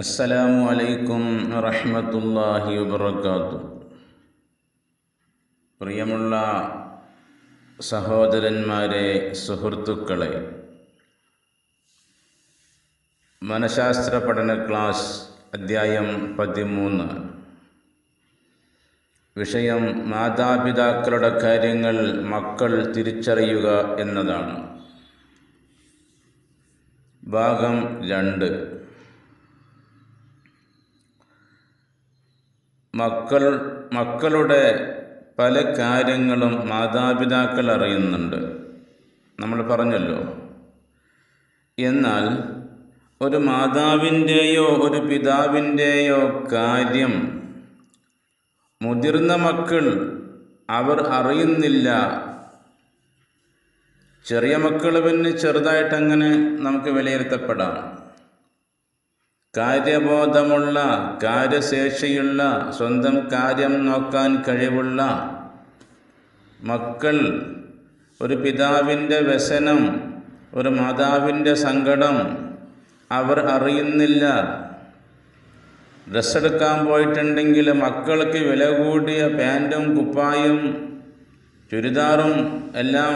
അസ്സലാമു അലൈക്കും റഹ്മത്തുല്ലാഹി വബർക്കാത്തു പ്രിയമുള്ള സഹോദരന്മാരെ സുഹൃത്തുക്കളെ മനഃശാസ്ത്ര പഠന ക്ലാസ് അദ്ധ്യായം പതിമൂന്ന്. വിഷയം മാതാപിതാക്കളുടെ കാര്യങ്ങൾ മക്കൾ തിരിച്ചറിയുക എന്നതാണ്. ഭാഗം രണ്ട്. മക്കൾ മക്കളുടെ പല കാര്യങ്ങളും മാതാപിതാക്കൾ അറിയുന്നുണ്ട്. നമ്മൾ പറഞ്ഞല്ലോ. എന്നാൽ ഒരു മാതാവിന്റെയോ ഒരു പിതാവിന്റെയോ കാര്യം മുതിർന്ന മക്കൾ അവർ അറിയുന്നില്ല. ചെറിയ മക്കൾ പിന്നെ ചെറുതായിട്ടങ്ങനെ നമുക്ക് വിലയിരുത്തപ്പെടാം. കാര്യബോധമുള്ള കാര്യശേഷിയുള്ള സ്വന്തം കാര്യം നോക്കാൻ കഴിവുള്ള മക്കൾ ഒരു പിതാവിന്റെ വ്യസനം ഒരു മാതാവിന്റെ സങ്കടം അവർ അറിയുന്നില്ല. ഡ്രസ്സ് എടുക്കാൻ പോയിട്ടുണ്ടെങ്കിൽ മക്കൾക്ക് വില കൂടിയ പാന്റും കുപ്പായും ചുരിദാറും എല്ലാം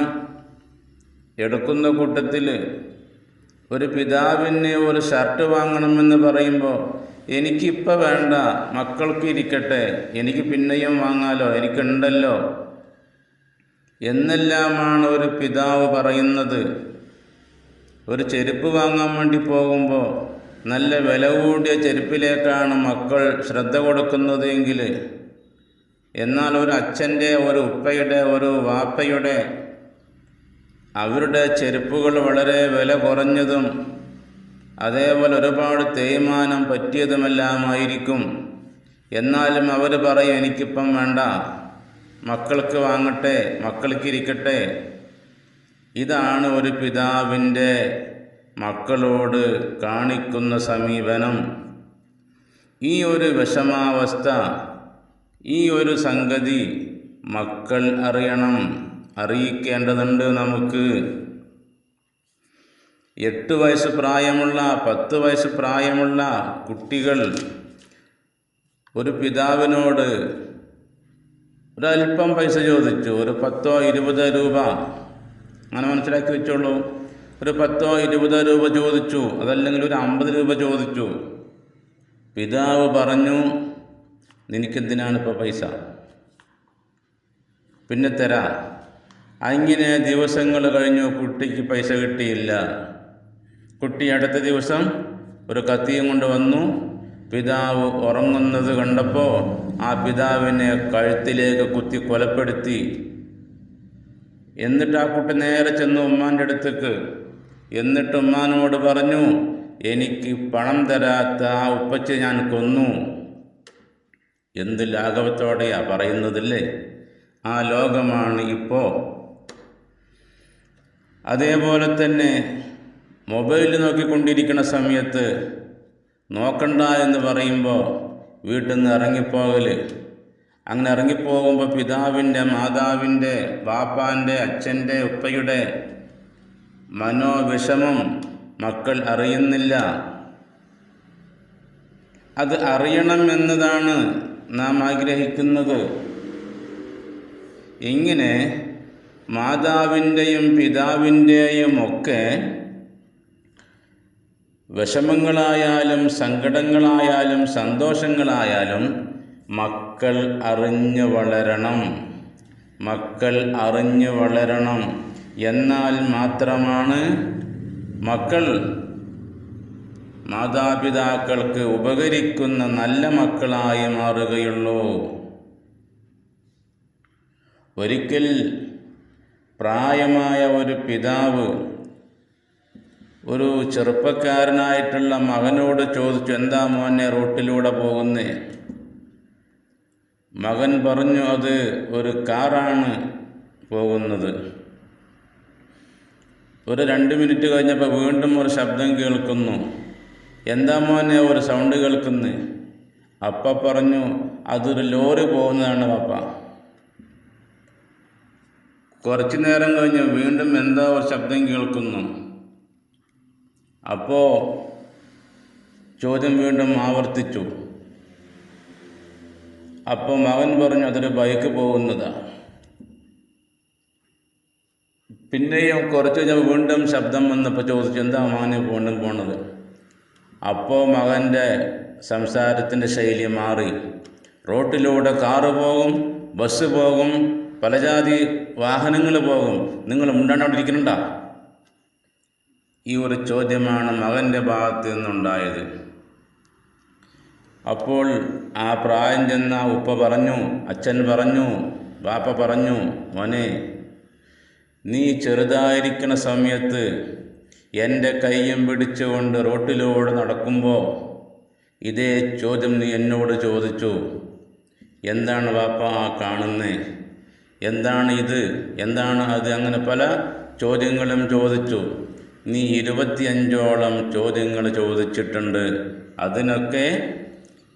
എടുക്കുന്ന കൂട്ടത്തിൽ ഒരു പിതാവിന് ഒരു ഷർട്ട് വാങ്ങണമെന്ന് പറയുമ്പോൾ എനിക്കിപ്പോൾ വേണ്ട മക്കൾക്ക് ഇരിക്കട്ടെ എനിക്ക് പിന്നെയും വാങ്ങാലോ എനിക്കുണ്ടല്ലോ എന്നെല്ലാമാണ് ഒരു പിതാവ് പറയുന്നത്. ഒരു ചെരുപ്പ് വാങ്ങാൻ വേണ്ടി പോകുമ്പോൾ നല്ല വില കൂടിയ ചെരുപ്പിലേക്കാണ് മക്കൾ ശ്രദ്ധ കൊടുക്കുന്നത് എങ്കിൽ എന്നാൽ ഒരു അച്ഛന്റെ ഒരു ഉപ്പയുടെ ഒരു വാപ്പയുടെ അവരുടെ ചെരുപ്പുകൾ വളരെ വില കുറഞ്ഞതും അതേപോലെ ഒരുപാട് തേയ്മാനം പറ്റിയതുമെല്ലാമായിരിക്കും. എന്നാലും അവർ പറയും എനിക്കിപ്പം വേണ്ട. മക്കൾക്ക് വാങ്ങട്ടെ മക്കൾക്കിരിക്കട്ടെ ഇതാണ് ഒരു പിതാവിന്റെ മക്കളോട് കാണിക്കുന്ന സമീപനം. ഈ ഒരു വിഷമാവസ്ഥ ഈ ഒരു സംഗതി മക്കൾ അറിയണം. അറിയിക്കേണ്ടതുണ്ട് നമുക്ക്. എട്ട് വയസ്സ് പ്രായമുള്ള പത്ത് വയസ്സ് പ്രായമുള്ള കുട്ടികൾ ഒരു പിതാവിനോട് ഒരല്പം പൈസ ചോദിച്ചു. ഒരു പത്തോ ഇരുപതോ രൂപ. അങ്ങനെ മനസ്സിലാക്കി വെച്ചോളൂ. ഒരു പത്തോ ഇരുപതോ രൂപ ചോദിച്ചു. അതല്ലെങ്കിൽ ഒരു അമ്പത് രൂപ ചോദിച്ചു. പിതാവ് പറഞ്ഞു നിനക്കെന്തിനാണ് ഇപ്പോൾ പൈസ? പിന്നെ തരാം. അങ്ങനെ ദിവസങ്ങൾ കഴിഞ്ഞു കുട്ടിക്ക് പൈസ കിട്ടിയില്ല. കുട്ടി അടുത്ത ദിവസം ഒരു കത്തിയും കൊണ്ട് വന്നു. പിതാവ് ഉറങ്ങുന്നത് കണ്ടപ്പോൾ ആ പിതാവിനെ കഴുത്തിലേക്ക് കുത്തി കൊലപ്പെടുത്തി. എന്നിട്ട് ആ കുട്ടി നേരെ ചെന്നു ഉമ്മാന്റെ അടുത്തേക്ക്. എന്നിട്ട് ഉമ്മാനോട് പറഞ്ഞു എനിക്ക് പണം തരാത്ത ആ ഉപ്പച്ച ഞാൻ കൊന്നു. എന്ത് ലാഘവത്തോടെയാ പറയുന്നതില്ലേ? ആ ലോകമാണ് ഇപ്പോൾ അതേപോലെ തന്നെ മൊബൈൽ നോക്കിക്കൊണ്ടിരിക്കുന്ന സമയത്ത് നോക്കണ്ട എന്ന് പറയുമ്പോൾ വീട്ടിൽ നിന്ന് ഇറങ്ങിപ്പോകൽ അങ്ങനെ ഇറങ്ങിപ്പോകുമ്പോൾ പിതാവിന്റെ മാതാവിന്റെ ബാപ്പാന്റെ അച്ഛന്റെ ഉപ്പയുടെ മനോവിഷമം മക്കൾ അറിയുന്നില്ല. അത് അറിയണമെന്നതാണ് നാം ആഗ്രഹിക്കുന്നത്. ഇങ്ങനെ മാതാവിന്റെയും പിതാവിന്റെയും ഒക്കെ വിഷമങ്ങളായാലും സങ്കടങ്ങളായാലും സന്തോഷങ്ങളായാലും മക്കൾ അറിഞ്ഞു വളരണം. മക്കൾ അറിഞ്ഞു വളരണം. എന്നാൽ മാത്രമാണ് മക്കൾ മാതാപിതാക്കൾക്ക് ഉപകരിക്കുന്ന നല്ല മക്കളായി മാറുകയുള്ളൂ. ഒരിക്കൽ പ്രായമായ ഒരു പിതാവ് ഒരു ചെറുപ്പക്കാരനായിട്ടുള്ള മകനോട് ചോദിച്ചു എന്താ മോനെ റോട്ടിലൂടെ പോകുന്നേ? മകൻ പറഞ്ഞു അത് ഒരു കാറാണ് പോകുന്നത്. ഒരു രണ്ട് മിനിറ്റ് കഴിഞ്ഞപ്പോൾ വീണ്ടും ഒരു ശബ്ദം കേൾക്കുന്നു. എന്താ മോനെ ഒരു സൗണ്ട് കേൾക്കുന്നു? അപ്പ പറഞ്ഞു അതൊരു ലോറി പോകുന്നതാണ് പപ്പ. കുറച്ചു നേരം കഴിഞ്ഞ് വീണ്ടും എന്താ ഒരു ശബ്ദം കേൾക്കുന്നു? അപ്പോൾ ചോദ്യം വീണ്ടും ആവർത്തിച്ചു. അപ്പോൾ മകൻ പറഞ്ഞു അതൊരു ബൈക്ക് പോകുന്നതാണ് പിന്നെയും കുറച്ച് കഴിഞ്ഞാൽ വീണ്ടും ശബ്ദം വന്നപ്പോൾ ചോദിച്ചു എന്താ മകന് വീണ്ടും പോണത്? അപ്പോൾ മകന്റെ സംസാരത്തിന്റെ ശൈലി മാറി. റോട്ടിലൂടെ കാറ് പോകും ബസ് പോകും പലജാതി വാഹനങ്ങൾ പോകും. നിങ്ങൾ മുണ്ടാണ്ടോണ്ടിരിക്കുന്നുണ്ടാ ഈ ഒരു ചോദ്യമാണ് മകന്റെ ഭാഗത്ത് നിന്നുണ്ടായത്. അപ്പോൾ ആ പ്രായം ചെന്ന ഉപ്പ പറഞ്ഞു അച്ഛൻ പറഞ്ഞു ബാപ്പ പറഞ്ഞു മോനെ നീ ചെറുതായിരിക്കുന്ന സമയത്ത് എന്റെ കയ്യും പിടിച്ചുകൊണ്ട് റോട്ടിലൂടെ നടക്കുമ്പോൾ ഇതേ ചോദ്യം നീ എന്നോട് ചോദിച്ചു. എന്താണ് വാപ്പ ആ കാണുന്നേ? എന്താണ് ഇത് എന്താണ് അത്? അങ്ങനെ പല ചോദ്യങ്ങളും ചോദിച്ചു. നീ ഇരുപത്തിയഞ്ചോളം ചോദ്യങ്ങൾ ചോദിച്ചിട്ടുണ്ട്. അതിനൊക്കെ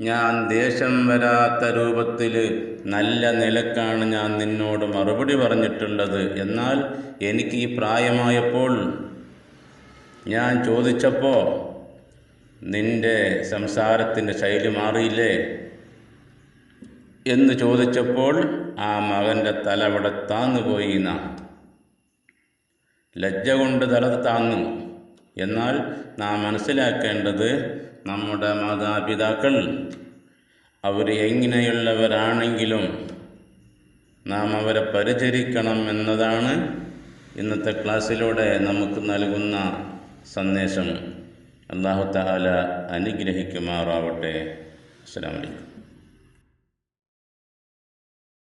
ഞാൻ ദേഷ്യം വരാത്ത രൂപത്തിൽ നല്ല നിലക്കാണ് ഞാൻ നിന്നോട് മറുപടി പറഞ്ഞിട്ടുള്ളത്. എന്നാൽ എനിക്ക് ഈ പ്രായമായപ്പോൾ ഞാൻ ചോദിച്ചപ്പോൾ നിന്റെ സംസാരത്തിന്റെ ശൈലി മാറിയില്ലേ? എന്ന് ചോദിച്ചപ്പോൾ ആ മകന്റെ തല അവിടെ താന്നുപോയി എന്നാണ് ലജ്ജ കൊണ്ട് തല താങ്ങും എന്നാൽ നാം മനസ്സിലാക്കേണ്ടത് നമ്മുടെ മാതാപിതാക്കൾ അവർ എങ്ങനെയുള്ളവരാണെങ്കിലും നാം അവരെ പരിചരിക്കണം എന്നതാണ് ഇന്നത്തെ ക്ലാസ്സിലൂടെ നമുക്ക് നൽകുന്ന സന്ദേശം. അള്ളാഹു തആല അനുഗ്രഹിക്കുമാറാവട്ടെ. അസ്സാം അലൈക്കും.